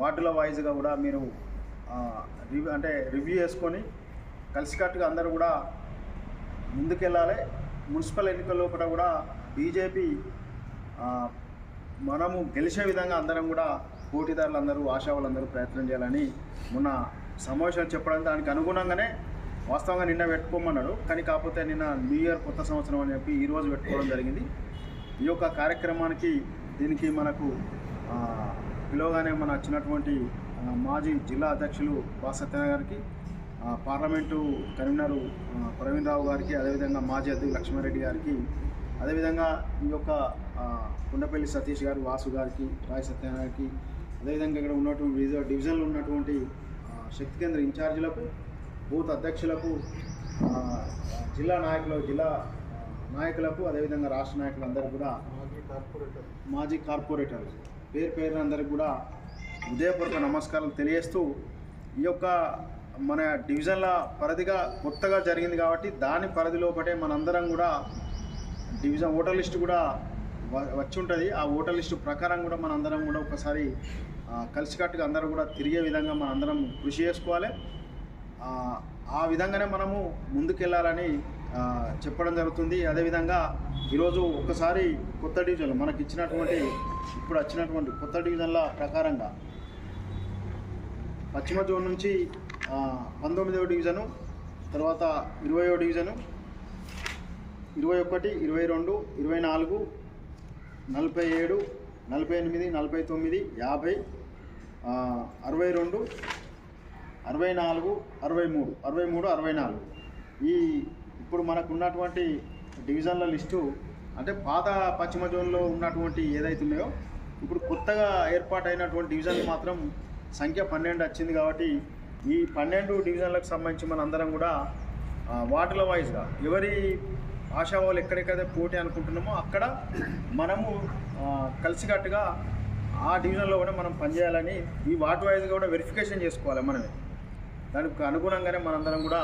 వార్డుల వైజ్గా కూడా మీరు రివ్యూ అంటే రివ్యూ చేసుకొని కలిసికట్టుగా అందరూ కూడా ముందుకెళ్ళాలి. మున్సిపల్ ఎన్నికల లోపల కూడా బీజేపీ మనము గెలిచే విధంగా అందరం కూడా పోటీదారులందరూ ఆశావాళ్ళందరూ ప్రయత్నం చేయాలని మొన్న సమావేశాలు చెప్పడం దానికి అనుగుణంగానే వాస్తవంగా నిన్న పెట్టుకోమన్నాడు. కానీ కాకపోతే నిన్న న్యూ ఇయర్ కొత్త సంవత్సరం అని చెప్పి ఈరోజు పెట్టుకోవడం జరిగింది. ఈ యొక్క కార్యక్రమానికి దీనికి మనకు పిలవగానే మన వచ్చినటువంటి మాజీ జిల్లా అధ్యక్షులు బా సత్యనారాయణ గారికి పార్లమెంటు కన్వీనరు ప్రవీణ్ రావు గారికి అదేవిధంగా మాజీ అధ్యక్షులు లక్ష్మారెడ్డి గారికి అదేవిధంగా ఈ యొక్క కుండపల్లి సతీష్ గారు వాసు గారికి రాయ్ సత్యనారాయణ గారికి అదేవిధంగా ఇక్కడ ఉన్నటువంటి డివిజన్లో ఉన్నటువంటి శక్తి కేంద్ర ఇన్ఛార్జీలకు బూత్ అధ్యక్షులకు జిల్లా నాయకులు జిల్లా నాయకులకు అదేవిధంగా రాష్ట్ర నాయకులందరూ కూడా మాజీ కార్పొరేటర్. పేరు పేరు అందరికి కూడా హృదయపూర్వక నమస్కారాలు తెలియజేస్తూ ఈ యొక్క మన డివిజన్ల పరిధిగా కొత్తగా జరిగింది కాబట్టి దాని పరిధి లోపటే మనందరం కూడా డివిజన్ ఓటర్ లిస్ట్ కూడా వ- వచ్చి ఉంటుంది ఆ ఓటర్ లిస్టు ప్రకారం కూడా మనందరం కూడా ఒకసారి కలిసికట్టుగా అందరూ కూడా తిరిగే విధంగా మనందరం కృషి చేసుకోవాలి. ఆ, విధంగానే మనము ముందుకెళ్ళాలని చెప్పడం జరుగుతుంది. అదేవిధంగా ఈరోజు ఒక్కసారి కొత్త డివిజన్లు మనకి ఇచ్చినటువంటి ఇప్పుడు వచ్చినటువంటి కొత్త డివిజన్ల ప్రకారంగా పశ్చిమ జోన్ నుంచి పంతొమ్మిదవ డివిజను తర్వాత ఇరవయో డివిజను ఇరవై ఒకటి ఇరవై రెండు ఇరవై నాలుగు నలభై ఏడు నలభై ఎనిమిది నలభై తొమ్మిది యాభై అరవై రెండు అరవై నాలుగు అరవై మూడు అరవై మూడు అరవై నాలుగు. ఈ ఇప్పుడు మనకున్నటువంటి డివిజన్ల లిస్టు అంటే పాత పశ్చిమ జోన్లో ఉన్నటువంటి ఏదైతే ఉన్నాయో ఇప్పుడు కొత్తగా ఏర్పాటైనటువంటి డివిజన్లు మాత్రం సంఖ్య పన్నెండు వచ్చింది కాబట్టి ఈ పన్నెండు డివిజన్లకు సంబంధించి మన అందరం కూడా ఆ, వార్డుల వైజ్గా ఎవరి ఆశావాళ్ళు ఎక్కడెక్కడైతే పోటీ అనుకుంటున్నామో అక్కడ మనము కలిసికట్టుగా ఆ డివిజన్లో కూడా మనం పనిచేయాలని ఈ వార్డ్ వైజ్గా కూడా వెరిఫికేషన్ చేసుకోవాలి మనమే. దానికి అనుగుణంగానే మనందరం కూడా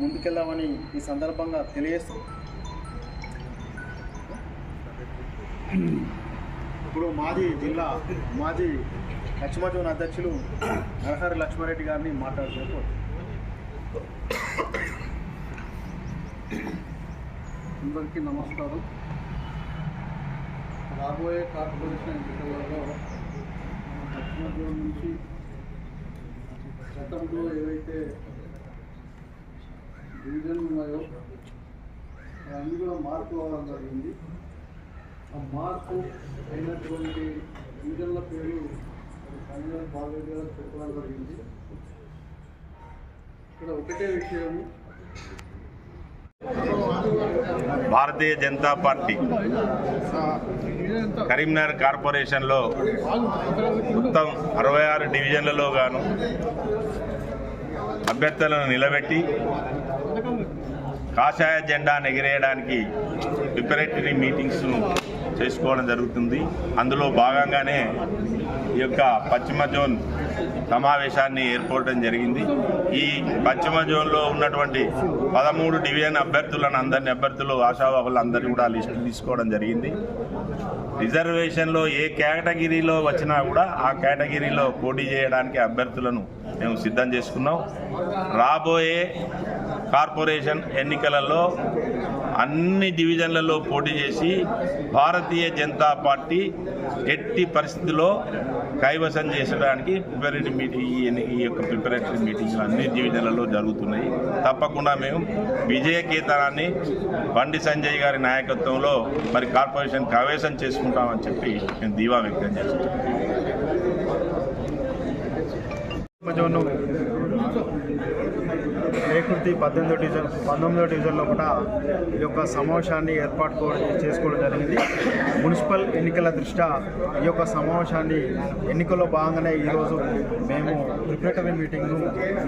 ముందుకెళ్దామని ఈ సందర్భంగా తెలియజేస్తూ ఇప్పుడు మాజీ జిల్లా మాజీ పశ్చిమ జోన్ అధ్యక్షులు నరహరి లక్ష్మారెడ్డి గారిని మాట్లాడుతూ అందరికీ నమస్కారం. రాబోయే కార్పొరేషన్ ఎన్నికలలో మన నుంచి గతంలో ఏవైతే డివిజన్లు ఉన్నాయో అన్నీ కూడా మార్పు అవ్వడం జరిగింది. మార్పు అయినటువంటి డివిజన్ల పేరు కన్వీనర్ బాలరెడ్డి గారు చెప్పడం జరిగింది. ఇక్కడ ఒకటే విషయము భారతీయ జనతా పార్టీ కరీంనగర్ కార్పొరేషన్లో మొత్తం అరవై ఆరు డివిజన్లలో గాను అభ్యర్థులను నిలబెట్టి కాషాయ జెండాను ఎగిరేయడానికి ప్రిపరేటరీ మీటింగ్స్ను చేసుకోవడం జరుగుతుంది. అందులో భాగంగానే ఈ యొక్క పశ్చిమ జోన్ సమావేశాన్ని ఏర్పడటం జరిగింది. ఈ పశ్చిమ జోన్లో ఉన్నటువంటి పదమూడు డివిజన్ అభ్యర్థులను అందరిని అభ్యర్థులు ఆశావాహులు అందరినీ కూడా లిస్టు తీసుకోవడం జరిగింది. రిజర్వేషన్లో ఏ కేటగిరీలో వచ్చినా కూడా ఆ కేటగిరీలో పోటీ చేయడానికి అభ్యర్థులను మేము సిద్ధం చేసుకున్నాం. రాబోయే కార్పొరేషన్ ఎన్నికలలో అన్ని డివిజన్లలో పోటీ చేసి భారతీయ జనతా పార్టీ ఎట్టి పరిస్థితిలో కైవసం చేసడానికి ప్రిపరేటరీ మీటింగ్ ఈ ఈ యొక్క ప్రిపరేటరీ మీటింగ్లు అన్ని డివిజన్లలో జరుగుతున్నాయి. తప్పకుండా మేము విజయకేతనాన్ని బండి సంజయ్ గారి నాయకత్వంలో మరి కార్పొరేషన్ కైవసం చేసుకుంటామని చెప్పి నేను దీవా వ్యక్తం చేస్తున్నాను. జోను పద్దెనిమిదో డివిజన్ పంతొమ్మిదో డివిజన్లో కూడా ఈ యొక్క సమావేశాన్ని ఏర్పాటు చేసుకోవడం జరిగింది. మున్సిపల్ ఎన్నికల దృష్ట్యా ఈ యొక్క సమావేశాన్ని ఎన్నికల్లో భాగంగానే ఈరోజు మేము ప్రిపరేటరీ మీటింగ్ను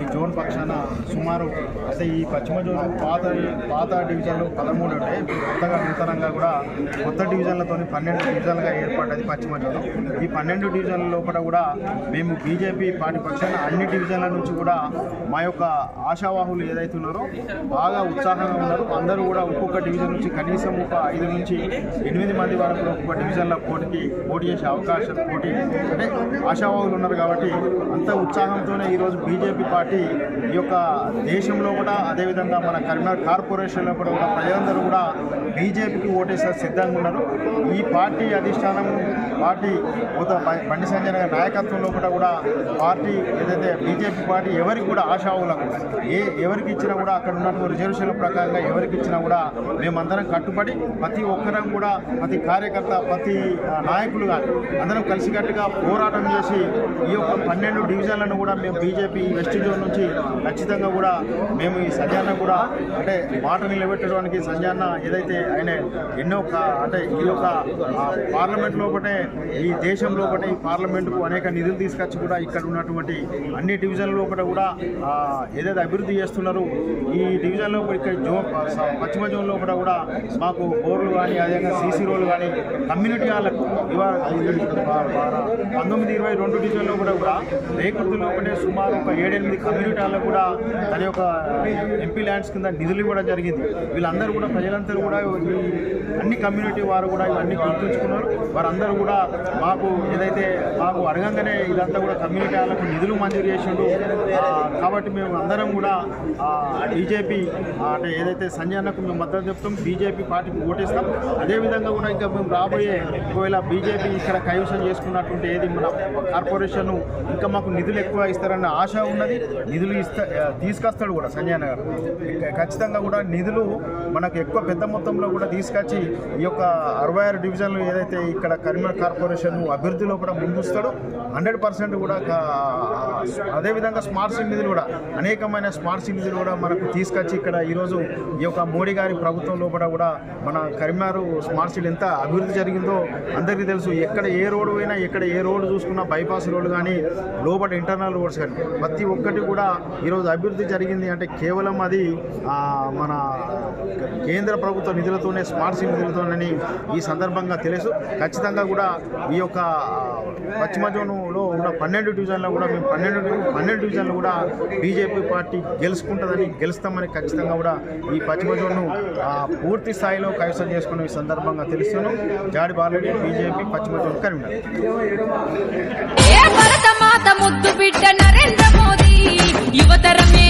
ఈ జోన్ పక్షాన సుమారు అంటే ఈ పశ్చిమ జోన్ పాత పాత డివిజన్లు పదమూడు ఉంటాయి కొత్తగా నూతనంగా కూడా కొత్త డివిజన్లతో పన్నెండు డివిజన్లుగా ఏర్పడ్డది పశ్చిమ జోన్. ఈ పన్నెండు డివిజన్ల లోపల కూడా మేము బీజేపీ పార్టీ పక్షాన అన్ని డివిజన్ల నుంచి కూడా మా యొక్క ఆశావాహులు ఏదైతే ఉన్నారో బాగా ఉత్సాహంగా ఉన్నారు. అందరూ కూడా ఒక్కొక్క డివిజన్ నుంచి కనీసం ఒక ఐదు నుంచి ఎనిమిది మంది వరకు ఒక్కొక్క డివిజన్ల పోటీకి పోటీ చేసే అవకాశం పోటీ అంటే ఆశావాహులు ఉన్నారు కాబట్టి అంత ఉత్సాహంతోనే ఈరోజు బీజేపీ పార్టీ ఈ యొక్క దేశంలో కూడా అదేవిధంగా మన కరీంనగర్ కార్పొరేషన్లో కూడా ప్రజలందరూ కూడా బీజేపీకి ఓటేసే సిద్ధంగా ఉన్నారు. ఈ పార్టీ అధిష్టానం పార్టీ ఉత బండి సంజయ్ గారి నాయకత్వంలో కూడా కూడా పార్టీ ఏదైతే బీజేపీ పార్టీ ఎవరికి కూడా ఆశావులకు ఏ ఎవరికి ఇచ్చినా కూడా అక్కడ ఉన్నటువంటి రిజర్వేషన్ల ప్రకారంగా ఎవరికి ఇచ్చినా కూడా మేమందరం కట్టుబడి ప్రతి ఒక్కరం కూడా ప్రతి కార్యకర్త ప్రతి నాయకులు కానీ అందరం కలిసికట్టుగా పోరాటం చేసి ఈ యొక్క పన్నెండు డివిజన్లను కూడా మేము బీజేపీ వెస్ట్ జోన్ నుంచి ఖచ్చితంగా కూడా మేము ఈ సంజయన్న కూడా అంటే మాట నిలబెట్టడానికి సంజయన్న ఏదైతే ఆయన ఎన్నో అంటే ఈ యొక్క పార్లమెంట్ లోపటే ఈ దేశంలో కూడా ఈ పార్లమెంటుకు అనేక నిధులు తీసుకొచ్చి కూడా ఇక్కడ ఉన్నటువంటి అన్ని డివిజన్ల లోపల కూడా ఏదైతే అభివృద్ధి చేస్తున్నారు. ఈ డివిజన్లో ఇక్కడ జోన్ పశ్చిమ జోన్ కూడా కూడా మాకు బోర్లు కానీ అదేవిధంగా సీసీ రోడ్లు కానీ కమ్యూనిటీ వాళ్ళకు ఇవాళ పంతొమ్మిది ఇరవై రెండు డివిజన్లో కూడా కూడా రేకుర్తిలో ఒకటే సుమారు ఒక ఏడెనిమిది కమ్యూనిటీ వాళ్ళకు కూడా తన యొక్క ఎంపీ ల్యాండ్స్ కింద నిధులు ఇవ్వడం జరిగింది. వీళ్ళందరూ కూడా ప్రజలందరూ కూడా అన్ని కమ్యూనిటీ వారు కూడా ఇవన్నీ గుర్తుంచుకున్నారు. వారందరూ కూడా మాకు ఏదైతే మాకు అడగంగానే ఇదంతా కూడా కమ్యూనిటీ వాళ్ళకు నిధులు మంజూరు చేసిండు. కాబట్టి మేము అందరం కూడా బీజేపీ అంటే ఏదైతే సంజయ్ అన్నకు మేము మద్దతు చెప్తాం బీజేపీ పార్టీకి ఓటేస్తాం. అదేవిధంగా కూడా ఇంకా మేము రాబోయే ఒకవేళ బీజేపీ ఇక్కడ కైవసం చేసుకున్నటువంటి ఏది మన కార్పొరేషన్ ఇంకా మాకు నిధులు ఎక్కువ ఇస్తారన్న ఆశ ఉన్నది. నిధులు ఇస్తా తీసుకొస్తాడు కూడా సంజయ్ అన్న గారు. ఖచ్చితంగా కూడా నిధులు మనకు ఎక్కువ పెద్ద మొత్తంలో కూడా తీసుకొచ్చి ఈ యొక్క అరవై ఆరు డివిజన్లు ఏదైతే ఇక్కడ కరీంనగర్ కార్పొరేషన్ అభివృద్ధిలో కూడా ముందుస్తాడో హండ్రెడ్ పర్సెంట్ కూడా అదేవిధంగా స్మార్ట్ సిటీ నిధులు కూడా అనేకమైన స్మార్ట్ సిటీ నిధులు కూడా మనకు తీసుకొచ్చి ఇక్కడ ఈరోజు ఈ యొక్క మోడీ గారి ప్రభుత్వం లోపల కూడా మన కరీంనగర్ స్మార్ట్ సిటీ ఎంత అభివృద్ధి జరిగిందో అందరికీ తెలుసు. ఎక్కడ ఏ రోడ్డు పోయినా ఎక్కడ ఏ రోడ్డు చూసుకున్నా బైపాస్ రోడ్డు కానీ లోపల ఇంటర్నల్ రోడ్స్ కానీ ప్రతి ఒక్కటి కూడా ఈరోజు అభివృద్ధి జరిగింది అంటే కేవలం అది మన కేంద్ర ప్రభుత్వ నిధులతోనే స్మార్ట్ సిటీ నిధులతోనని ఈ సందర్భంగా తెలుసు. ఖచ్చితంగా కూడా ఈ యొక్క పశ్చిమ జోన్లో ఉన్న పన్నెండు డివిజన్లో కూడా మేము పన్నెండు పన్నెండు డివిజన్లు కూడా బీజేపీ పార్టీ గెలుచుకుంటుందని గెలుస్తామని ఖచ్చితంగా కూడా ఈ పశ్చిమ జోన్ను ఆ, పూర్తి స్థాయిలో కైవసం చేసుకున్న ఈ సందర్భంగా తెలుస్తున్నాం. జాడి బాలరెడ్డి బీజేపీ పశ్చిమ జోన్ కరీంనగర్. ముద్దు బిడ్డ నరేంద్ర మోదీ యువతరమే